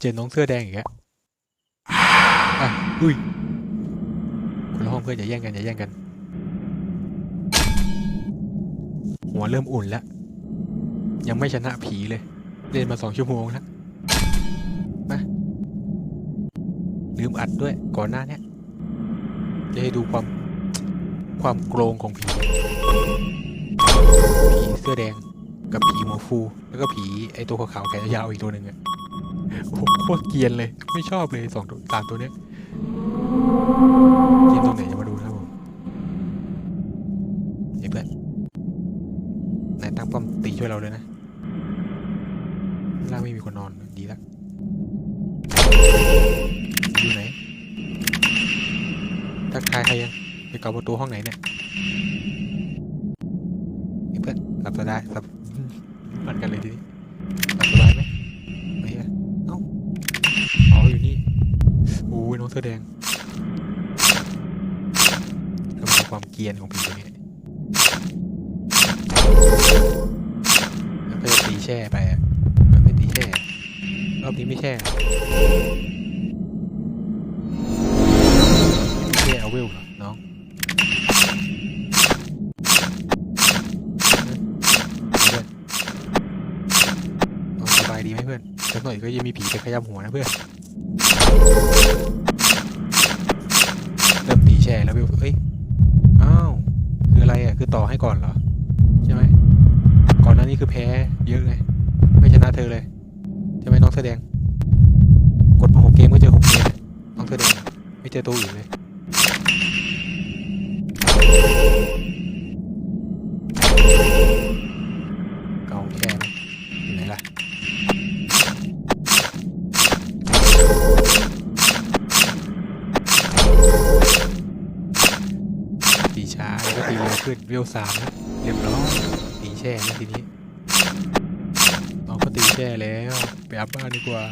เจนน้องเสื้อแดงอีกแล้วอะอุ้ยคนละห้องเพื่อนอย่าแย่งกันอย่าแย่งกัน หัวเริ่มอุ่นแล้ว ยังไม่ชนะผีเลย เล่นมาสองชั่วโมงแล้วมาลืมอัดด้วยก่อนหน้าเนี้ยจะให้ดูความความโกรงของผี ผีเสื้อแดงกับผีหัวฟู แล้วก็ผีไอตัวขาวๆแขนยาวอีกตัวหนึ่งอะ โอ้โหโคตรเกียนเลย ไม่ชอบเลยสองตัวสามตัวเนี้ยเกียนตรงไหนจะมาดูนะครับผมเฮ้ยเพื่อนนายตั้งป้อมตีช่วยเราเลยนะล่างไม่มีคนนอนดีแล้วอยู่ไหนทักทายใครยังไปเกาประตูห้องไหนเนี่ยเฮ้ยเพื่อนหลับสบายหลับ อยู่นี่โอ้ยน้องเสื้อแดงก็เป็นความเกรียนของผีตัวนี้แล้วก็จะตีแช่ไปอะมันไม่ตีแช่ รอบนี้ไม่แช่แช่เอาเวลเหรอน้องเพื่อนนอนสบายดีไหมเพื่อนสักหน่อยก็ยังมีผีไปขย้ำหัวนะเพื่อน เริ่มตีแช่แล้วเว้ยเอ้ย อ้าว คืออะไรอะ คือต่อให้ก่อนเหรอ ใช่ไหม ก่อนหน้านี้คือแพ้เยอะไงไม่ชนะเธอเลยใช่ไหมน้องแสอแดง กดมาหกเกมก็เจอหกเกมน้องแสอแดง ไม่เจอตัวอื่นเลย ขึ้นเวลสามแล้วเรียบร้อยตีแช่แล้วทีนี้น้องก็ตีแช่แล้วไปอัพบ้านดีกว่า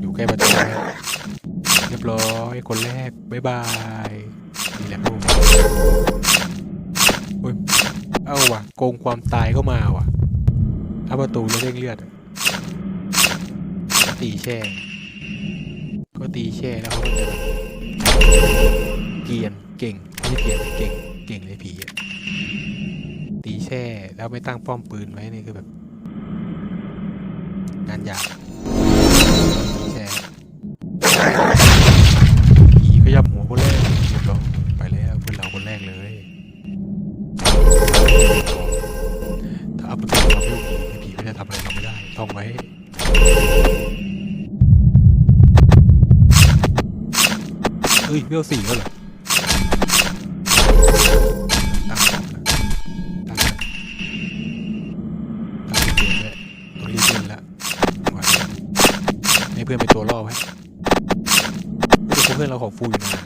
อยู่ใกล้ประตูเรียบร้อยคนแรก บ๊ายบายนี่แหละครับผมโอ้ย เอ้าว่ะ โกงความตายเข้ามาว่ะถ้าประตูแล้วเร่งเลือดตีแช่ ก็ตีแช่แล้วเขาก็จะเกียนเก่งไม่ใช่เกียนเก่ง เก่งเลยผีอะตีแช่แล้วไม่ตั้งป้อมปืนไว้นี่คือแบบงานยาบ วลสี่แล้วเหรอตั้งป้อมแล้วตั้งตั้งเกมด้วยต้องรีบเล่นแล้วไหวให้เพื่อนเป็นตัวล่อไว้เฮ้เพื่อนเราของฟูอยู่นะ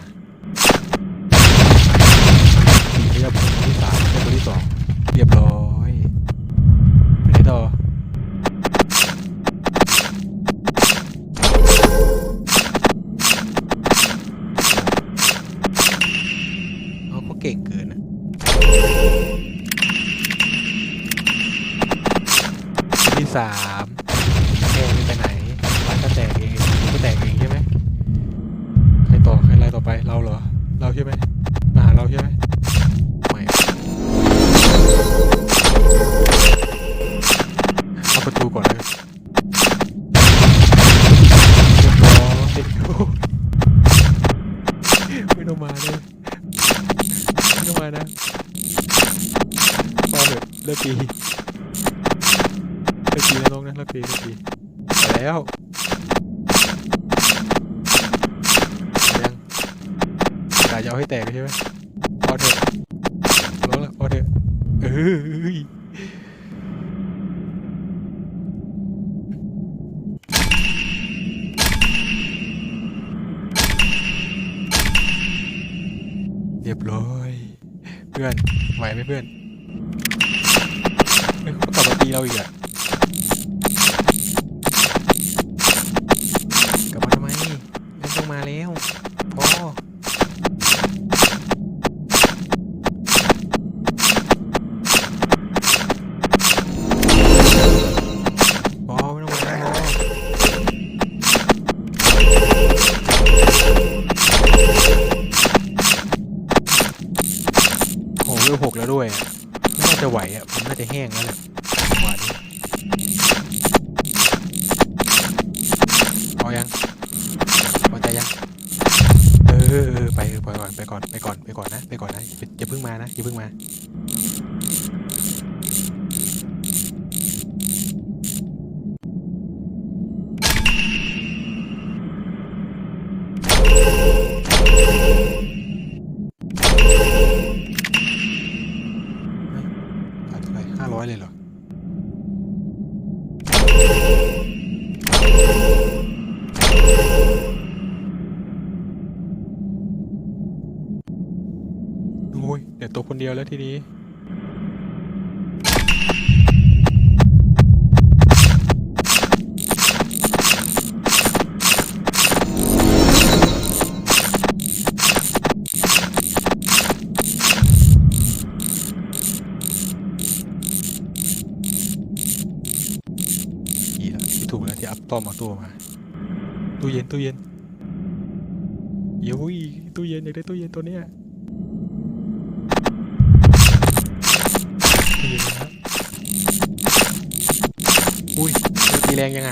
ต่อใครไล่ต่อไปเราเหรอ เราใช่ไหมมาหาเราใช่ไหมไม่เอาประตูก่อนเลยโอ้โหไม่ต้องมาเลยไม่ต้องมานะพอเถอะเลิกปีเลิกปีนะน้องนะเลิกปีเลิกปีไปแล้วยังกา จะเอาให้แตกใช่ไหมพอเถอะร้องละพอเถอะเอ้ยเรียบร้อย เพื่อนไหวไหมเพื่อนเฮ้ยเขากลับมาตีเราอีกอะ อเออไปเออไปก่อนไปก่อนไปก่อนไปก่อนนะไปก่อนนะอย่าเพิ่งมานะอย่าเพิ่งมา อ้ยเดี๋ยวตัวคนเดียวแล้วทีนี้อีแล้วที่ถูกแล้วที่อัพต้อมเอาตัวมา ตู้เย็นตู้เย็นเดี๋ยวอุ้ยตู้เย็นอยากได้ตู้เย็นตัวเนี้ย ตู้เย็นะครับอุ้ยตีแรงยังไง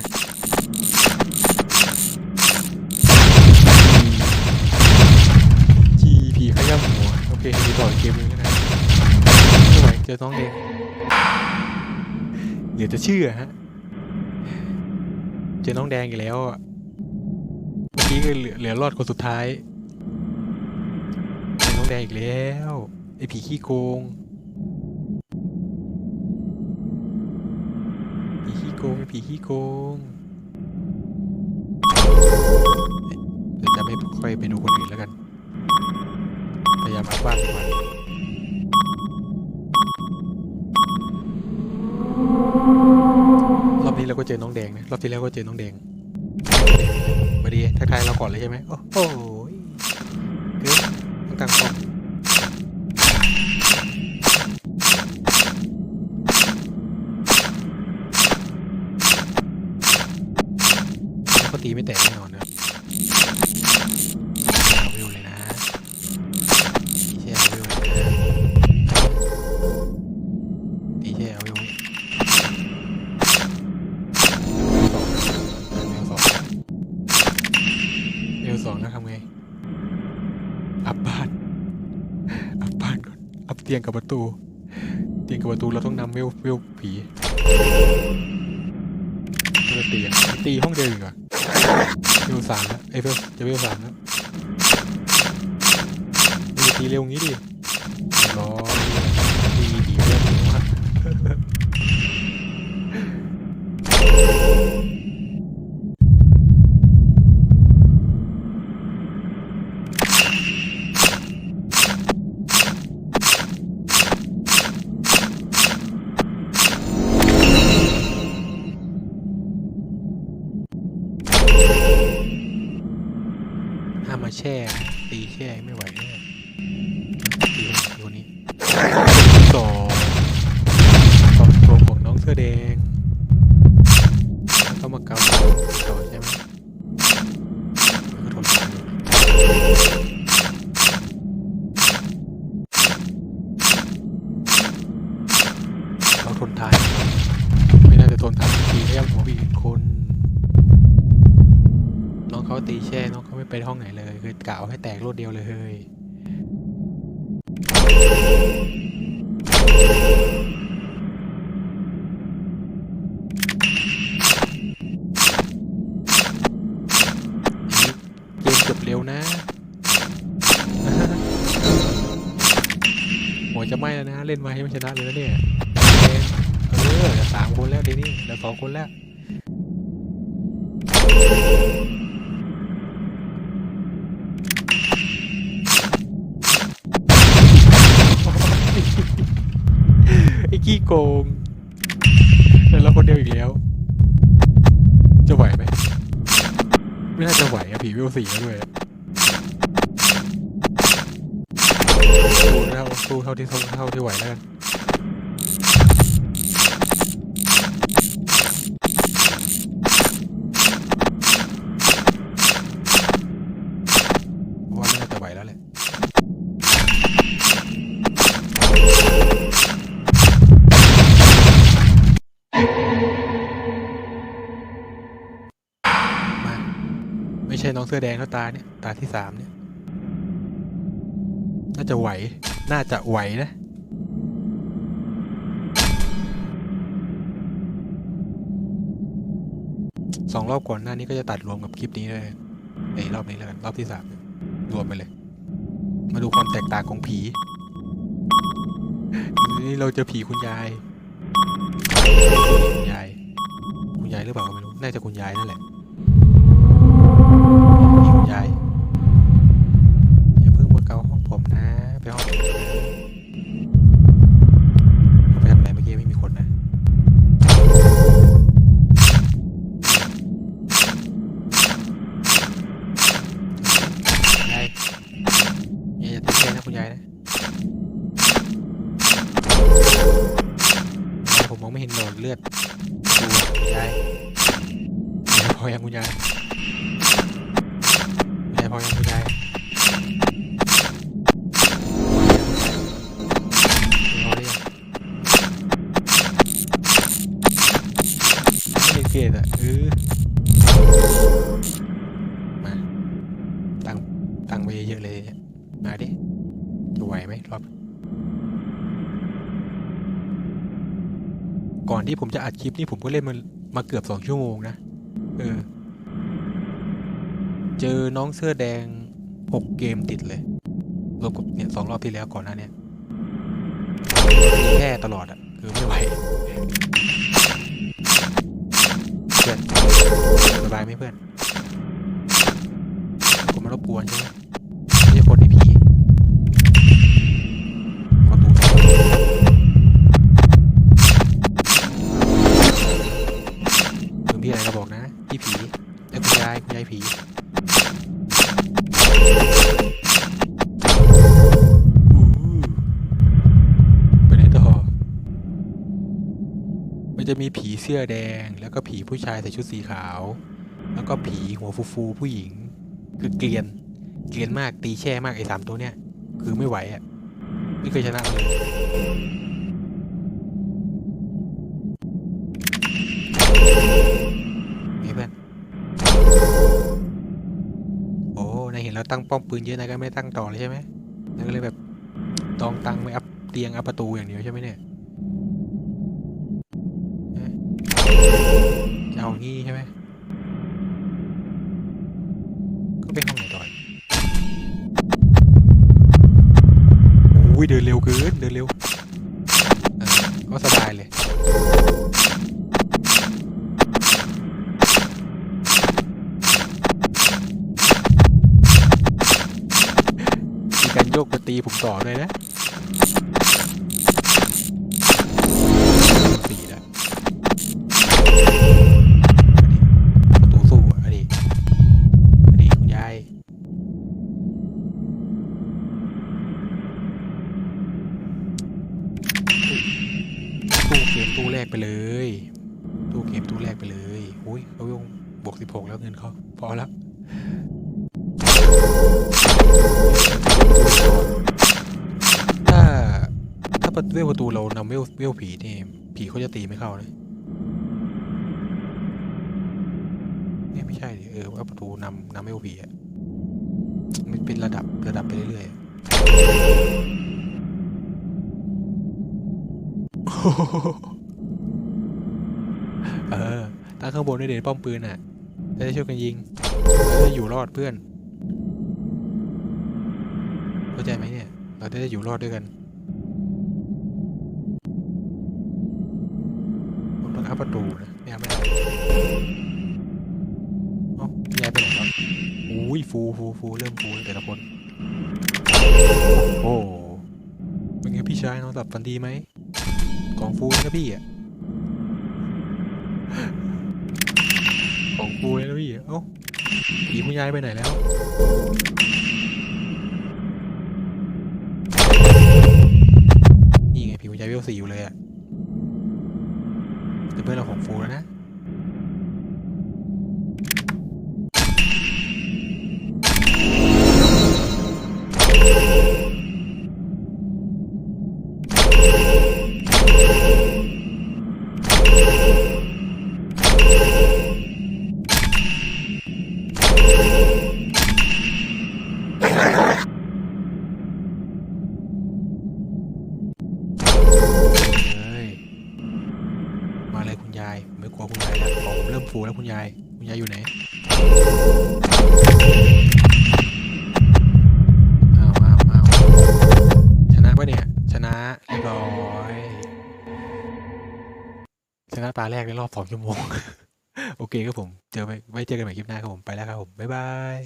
จีผีขย้ำหัว โอเคดีต่ออีกเกมนึงแล้วกันไม่ไหวเจอน้องเองเดี๋ยวจะเชื่อฮะ เจอน้องแดงอีกแล้วอะเมื่อกี้ก็เหลือเหลือรอดคนสุดท้ายเจอน้องแดงอีกแล้ว ไอ้ผีขี้โกง โกงไอผีขี้โกงเดี๋ยวจะไม่ค่อยไปดูคนอื่นแล้วกัน พยายามอัดบ้านดีกว่ารอบนี้เราก็เจอน้องแดงนะ รอบที่แล้วก็เจอน้องแดงสวัสดีทักทายเราก่อนเลยใช่ไหมโอ้โห อัพบ้าน อัพบ้านก่อน อัพเตียงกับประตู เตียงกับประตูเราต้องนำเวลเวลผีเราตีอะตีห้องเดียวอีกเหรอเวลสามแล้วเอ้ยเวลจะเวลสามแล้วมึงจะตีเร็วงี้ดิรอตีผีเรื่องวะห้าม แช่ ตีแช่ไม่ไหวแน่ตีคนนี้สองสองตัวของน้องเสื้อแดงต้องมาเกาเกาใช่ไหมก็ทนเขาทนทานไม่น่าจะทนทานทีแค่หัวบีกคนน้องเขา ตีแช่น้องเขาไม่ไปห้องไหนเลย คือกล่าวให้แตกรวดเดียวเลยเฮ้ยเกมจบเร็วนะ หัวจะไหม้แล้วนะ เล่นมาให้มันชนะเลยนะเนี่ยเออเหลือสามคนแล้วดีนี่เหลือสองคนแล้ว โกงแล้วเราคนเดียวอีกแล้ว จะไหวไหม ไม่น่าจะไหวอะผีวิวสีแล้วด้วยสู้เท่าสู้เท่าที่สู้เท่าที่ไหวแล้วกัน เสื้อแดงแล้วตาเนี่ยตาที่สามเนี่ย น่าจะไหว น่าจะไหวนะสองรอบก่อนหน้านี้ก็จะตัดรวมกับคลิปนี้เลยไอ้รอบนี้แล้วกันรอบที่สามรวมไปเลย มาดูความแตกต่างของผี นี่เราเจอผีคุณยาย คุณยาย คุณยายหรือเปล่าไม่รู้ น่าจะคุณยายนั่นแหละ ผี ที่ผมจะอัดคลิปนี่ผมก็เล่นมามาเกือบสองชั่วโมงนะ เออ เจอน้องเสื้อแดงหกเกมติดเลยรวมกับเนี่ยสองรอบที่แล้วก่อนหน้านี้แค่ตลอดอะคือไม่ไหวเพื่อนสบายไหมเพื่อนผมมารบกวนใช่ไหมไม่ใช่คน จะมีผีเสื้อแดง แล้วก็ผีผู้ชายใส่ชุดสีขาว แล้วก็ผีหัวฟูฟูๆผู้หญิง คือเกลียน เกลียนมากตีแช่มากไอ้สามตัวเนี้ยคือไม่ไหวอะไม่เคยชนะเลยไงเพื่อนโอ้นายเห็นเราตั้งป้อมปืนเยอะนายก็ไม่ตั้งต่อเลยใช่ไหมนายก็เลยแบบตองตังไม่อัพเตียงอัพประตูอย่างเดียวใช่ไหมเนี่ย จะเอางี้ใช่ไหมก็ไปห้องไหนต่อยอุ้ยเดินเร็วเกินเดินเร็วก็สบายเลยมีการโยกมาตีผมต่อด้วยนะ บหกแล้วเงินเขาพอแล้วถ้าถ้าเวลประตูเรานำเวลเวลผีนี่ผีเขาจะตีไม่เข้าเลยเนี่ยไม่ใช่ดิเออว่าประตูนำนำไม่โอพีอะมันเป็นระดับระดับไปเรื่อยๆเออตั้งข้างบนด้วยเด่นป้อมปืนอะ จะได้ช่วยกันยิงจะได้อยู่รอดเพื่อน เข้าใจไหมเนี่ย เราจะได้อยู่รอดด้วยกันผมต้องอัพประตูนะไม่เอาไม่เอาเอ้ายายไปไหนครับอุ้ยฟูฟูฟูเริ่มฟูแล้วแต่ละคน โอ้เป็นไงพี่ชายนอนหลับฝันดีไหมกองฟูนะพี่อะ ปูเลยนะพี่ เอ้าผีคุณยายไปไหนแล้ว แล้วคุณยาย คุณยายอยู่ไหนอ้าวอ้าวอ้าวชนะปะเนี่ย ชนะเรียบร้อย ชนะตาแรกในรอบสองชั่วโมง โอเคครับผม เจอไปไว้เจอกันใหม่คลิปหน้าครับผม ไปแล้วครับผม บ๊ายบาย